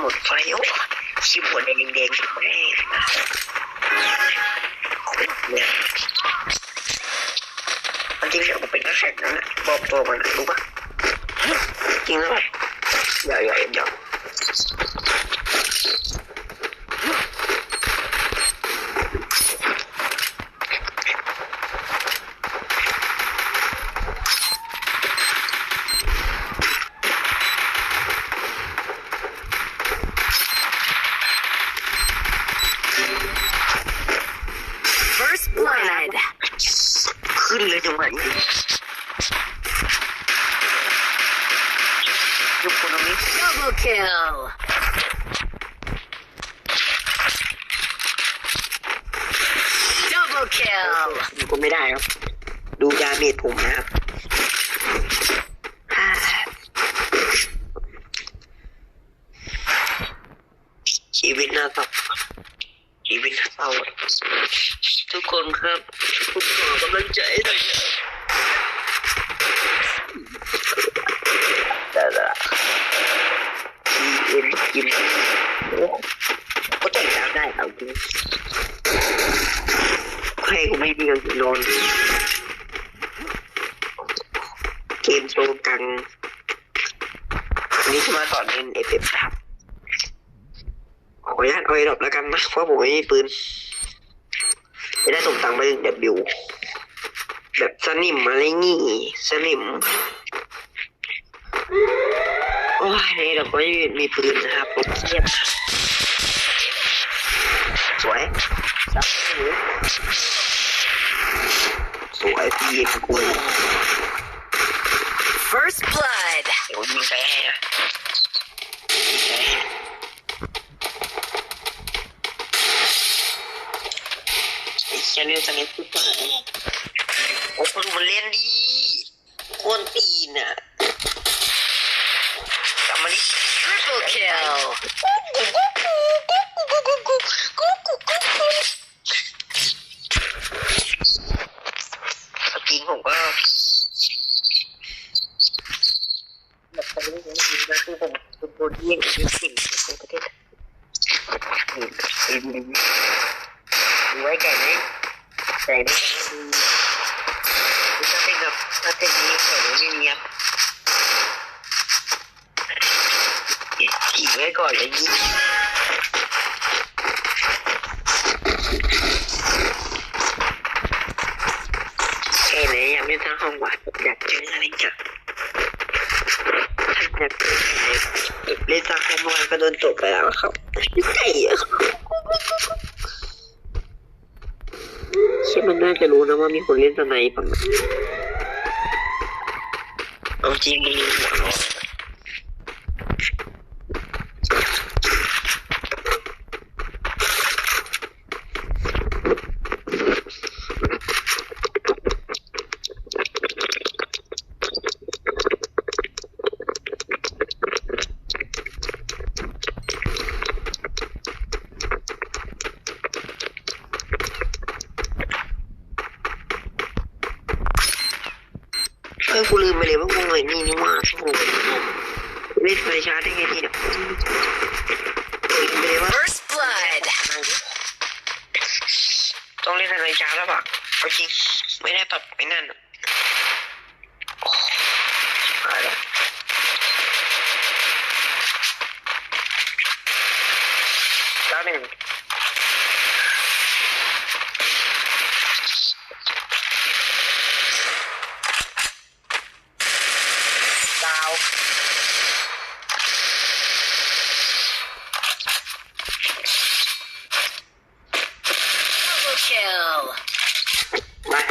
หมดไฟโอ้ชิบหัวแดงแดงแม่เนี่ยมันจริงๆผมเป็นนักแข่งนะบอกตัวมันรู้ปะจริงแล้วอย่าอย่าอย่า First blood. ขึ้นเลยจังหวะนี้ยุบคนตรงนี้ Double kill. Double kill. ดูก็ไม่ได้ครับ ดูยาเมจผมนะครับชีวิตน่าเศร้าชีวิตน่าเศร้าทุกคนครับผมขอกำลังใจหน่อยนะแต่ละทีเอ็นกินโอ้ก็จัดการได้เอาจริง ใครก็ไม่มีเงินนอนเกมโชว์กังวันนี้จะมาสอนเล่นเอฟเอฟครับขออนุญาตเอาไอ้ดอกแล้วกันนะเพราะผมไม่มีปืนจะได้ส่งตังค์ไปเดบิวแบบสนิมอะไรงี้สนิมโอ้ยในดอกไม่มีปืนนะครับผมเครียด First blood. It bad. Open Valendi! Konti na. Triple kill! แบบตอนนี้ผมยิงนะคือผมเป็นคนที่เป็นสิ่งในประเทศดูไว้ไก่ไหมไก่ไม่ดูถ้าเป็นแบบถ้าเป็นนี้ไก่ไม่มีครับขี่ไว้ก่อนเลยยิงแค่ไหนยังไม่ทั้งห้องวัดอยากเจออะไรจากอยากเจออะไร เล่นจากห้องวัดก็โดนตกไปแล้วครับไก่อะคิดมันน่าจะรู้นะว่ามีคนเล่นสไนป์ปังเอาจริงมีหัวร้อน กูลืมไปเลยว่ากูเหนื่อยนี่นี่ว่าโอ้โหเล่นไฟช้าได้ไงที่เนี่ยลืมไปเลยว่า First blood. ต้องเล่นอะไรช้าแล้วปะเอาจริงไม่ได้ปรับไม่นั่นอะโอ้ตายแล้วแล้วหนึ่งดาว Double kill. มา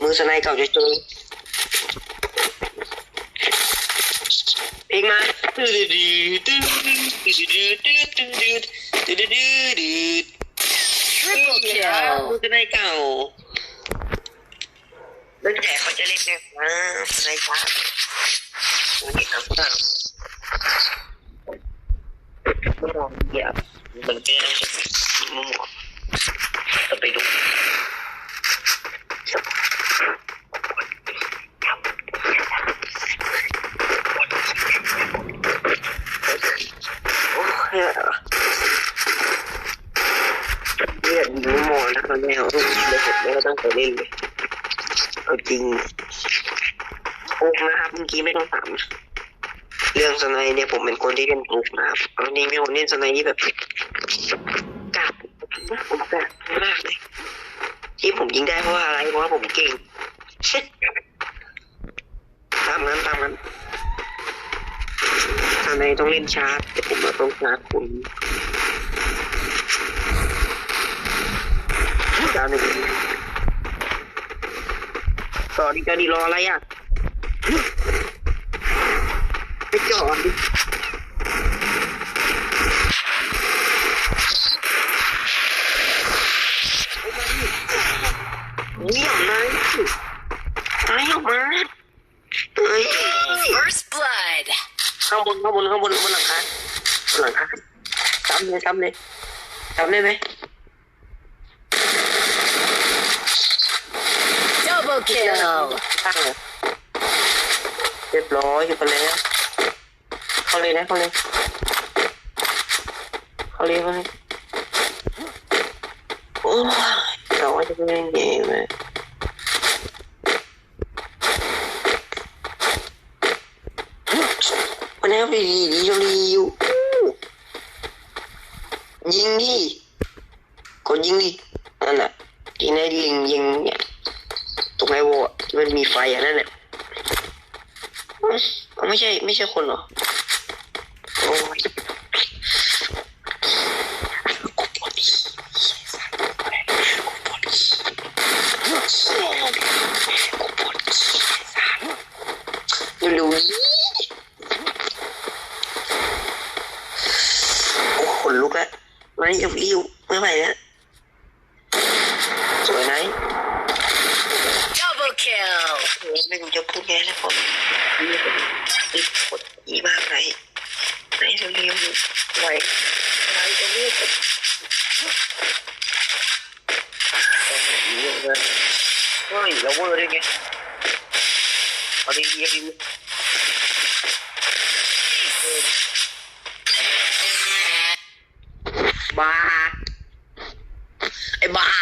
มือสไนเก่าจะเจอเพลงมาดื้อดื้อดื้อดื้อดื้อดื้อดื้อดื้อดื้อดื้อดื้อ Triple มือ kill. สไนเก่าเล่นแต่เขาจะเล่นเนี่ยมาสไนช้าวันนี้เอาเปล่าไม่มองเหยียบเหมือนเต้นมุมจะไปดูโอ้ย เนี่ยเหรอ เลือดยิงมอนะตอนนี้เอาลูกเลยเสร็จแล้วก็ต้องไปเล่นเลยเอาจริงโอ๊กนะครับเมื่อกี้ไม่ต้องถามเรื่องสไนด์เนี่ยผมเป็นคนที่เล่นกรุ๊ปนะครับเอานี้ม่คนเล่นสไนด์ที่แบบกราบผมกราบมากเลยที่ผมยิงได้เพราะอะไรเพราะผมเก่งตามนั้นตามนั้นทางในต้องเล่นชาร์จแต่ผมต้องชาร์จคุณาวหนึ่งต่อดีจะดีรออะไรอะไปจอดดิเงียบเลยตายออกมาเฮ้ย First blood. ข้างบนข้างบนข้างบนบนหลังคาบนหลังคาซ้ำเลยซ้ำเลยซ้ำได้ไหม Double kill. ข้างเลยเรียบร้อยอยู่กันแล้วเขาเลยนะเขาเลยเขาเลยเข้าเลยโอ้ยเราว่าจะเป็นยังไงเลยมันแล้วดีดีดีดีอยู่ยิงดิกดยิงดินั่นแหละที่ในลิงยิงเนี่ย ตรงไอโวที่มันมีไฟอะนั่นแหละไม่ใช่ ไม่ใช่คนเหรอโอ้ยกูปวดขี้กูปวดขี้กูปวดขี้กูปวดขี้เร็วๆนี้โอ้ขนลุกแล้วไม่จะวิวไม่ไหวแล้วสวยไหม Double kill. ไม่รู้จะพูดไงแล้วผมอีกดอีมากไหนไหนจะเรียมไหวไหนจะเรียกเฮ้ยแล้วเวอร์ได้ไงเอาดีดีดีบาย